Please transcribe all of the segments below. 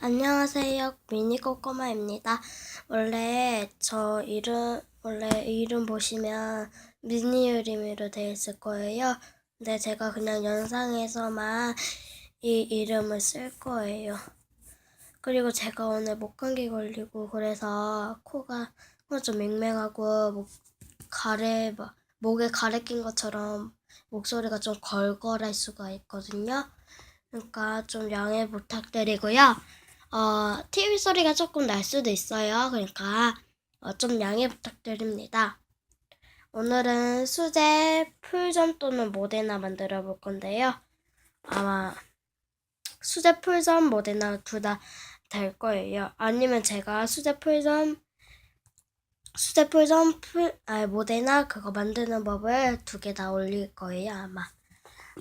안녕하세요. 미니 꼬꼬마입니다. 원래 저 이름, 원래 이름 보시면 미니 유림이로 되어 있을 거예요. 근데 제가 그냥 영상에서만 이 이름을 쓸 거예요. 그리고 제가 오늘 목감기 걸리고 그래서 코가 코가 좀 맹맹하고 목 가래 막 목에 가래 낀 것처럼 목소리가 좀 걸걸할 수가 있거든요. 그러니까 좀 양해 부탁드리고요. 어, TV 소리가 조금 날 수도 있어요. 그러니까 어, 좀 양해 부탁드립니다. 오늘은 수제 풀점 또는 모데나 만들어 볼 건데요. 아마 수제 풀점 모데나 둘 다 될 거예요. 아니면 제가 수제 풀점 수제 풀점 풀 아, 모데나 그거 만드는 법을 두 개 다 올릴 거예요. 아마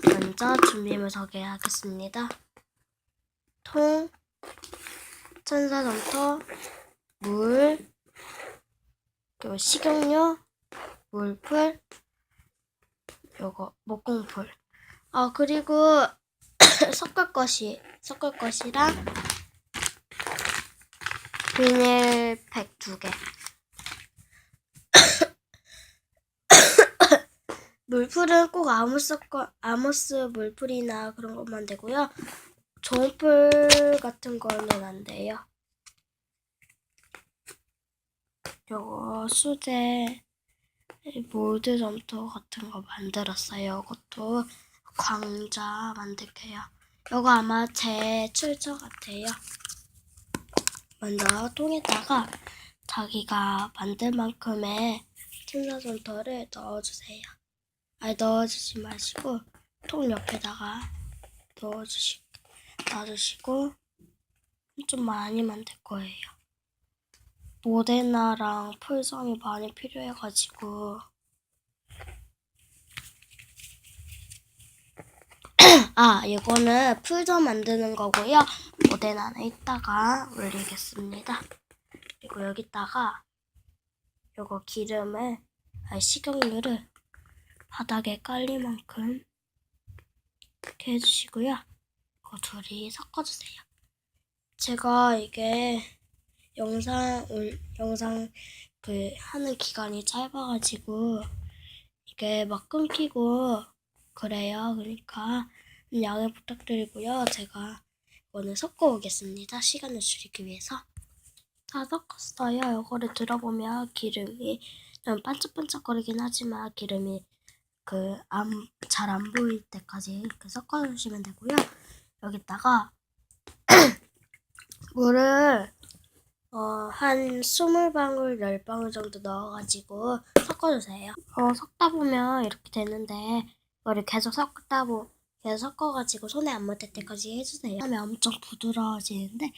먼저 준비물 소개하겠습니다. 통 천사점토, 물, 그리고 식용유, 물풀, 요거 목공풀. 아 그리고 섞을 것이 섞을 것이랑 비닐팩 두 개. 물풀은 꼭 아무스 거 아모스 물풀이나 그런 것만 되고요. 풀 같은 거는 안 돼요. 요거 수제 몰드 점토 같은 거 만들었어요. 이것도 광자 만들게요. 요거 아마 제 출처 같아요. 먼저 통에다가 자기가 만들 만큼의 틴자 점토를 넣어주세요. 아니 넣어주지 마시고 통 옆에다가 넣어주시고 놔주시고 좀 많이 만들 거예요. 모데나랑 풀성이 많이 필요해가지고 아 이거는 풀점 만드는 거고요. 모데나는 이따가 올리겠습니다. 그리고 여기다가 요거 기름을 아 식용유를 바닥에 깔릴 만큼 이렇게 해주시고요. 그 둘이 섞어주세요. 제가 이게 영상 올- 영상 그 하는 기간이 짧아가지고 이게 막 끊기고 그래요. 그러니까 양해 부탁드리고요. 제가 이거는 섞어 오겠습니다. 시간을 줄이기 위해서 다 섞었어요. 이거를 들어보면 기름이 좀 반짝반짝거리긴 하지만 기름이 그잘안 보일 때까지 이렇게 섞어주시면 되고요. 여기다가 물을 어, 한 20방울, 10방울 정도 넣어가지고 섞어주세요. 어, 섞다 보면 이렇게 되는데 이거를 계속 섞다 보 계속 섞어가지고 손에 안 묻을 때까지 해주세요. 하면 엄청 부드러워지는데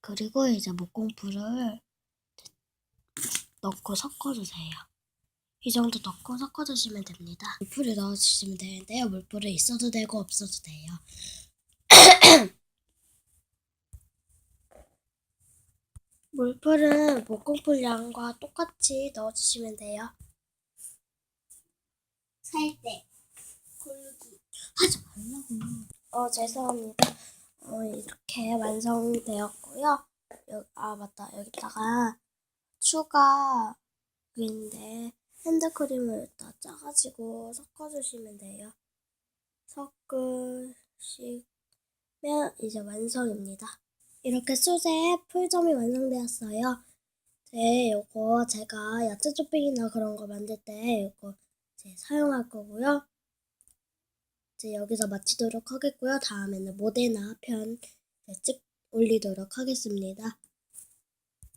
그리고 이제 목공풀을 넣고 섞어주세요. 이 정도 넣고 섞어주시면 됩니다. 물풀을 넣어주시면 되는데요. 물풀은 있어도 되고 없어도 돼요. 물풀은 목공풀 양과 똑같이 넣어주시면 돼요. 살때 고르기 하지 말라고. 어, 죄송합니다. 어, 이렇게 완성되었고요. 여, 아, 맞다. 여기다가 추가 인데 핸드크림을 다 짜가지고 섞어주시면 돼요. 섞으시면 이제 완성입니다. 이렇게 수제 풀점이 완성되었어요. 네, 요거 제가 야채 토핑이나 그런 거 만들 때 요거 이제 사용할 거고요. 이제 여기서 마치도록 하겠고요. 다음에는 모데나 편 찍 올리도록 하겠습니다.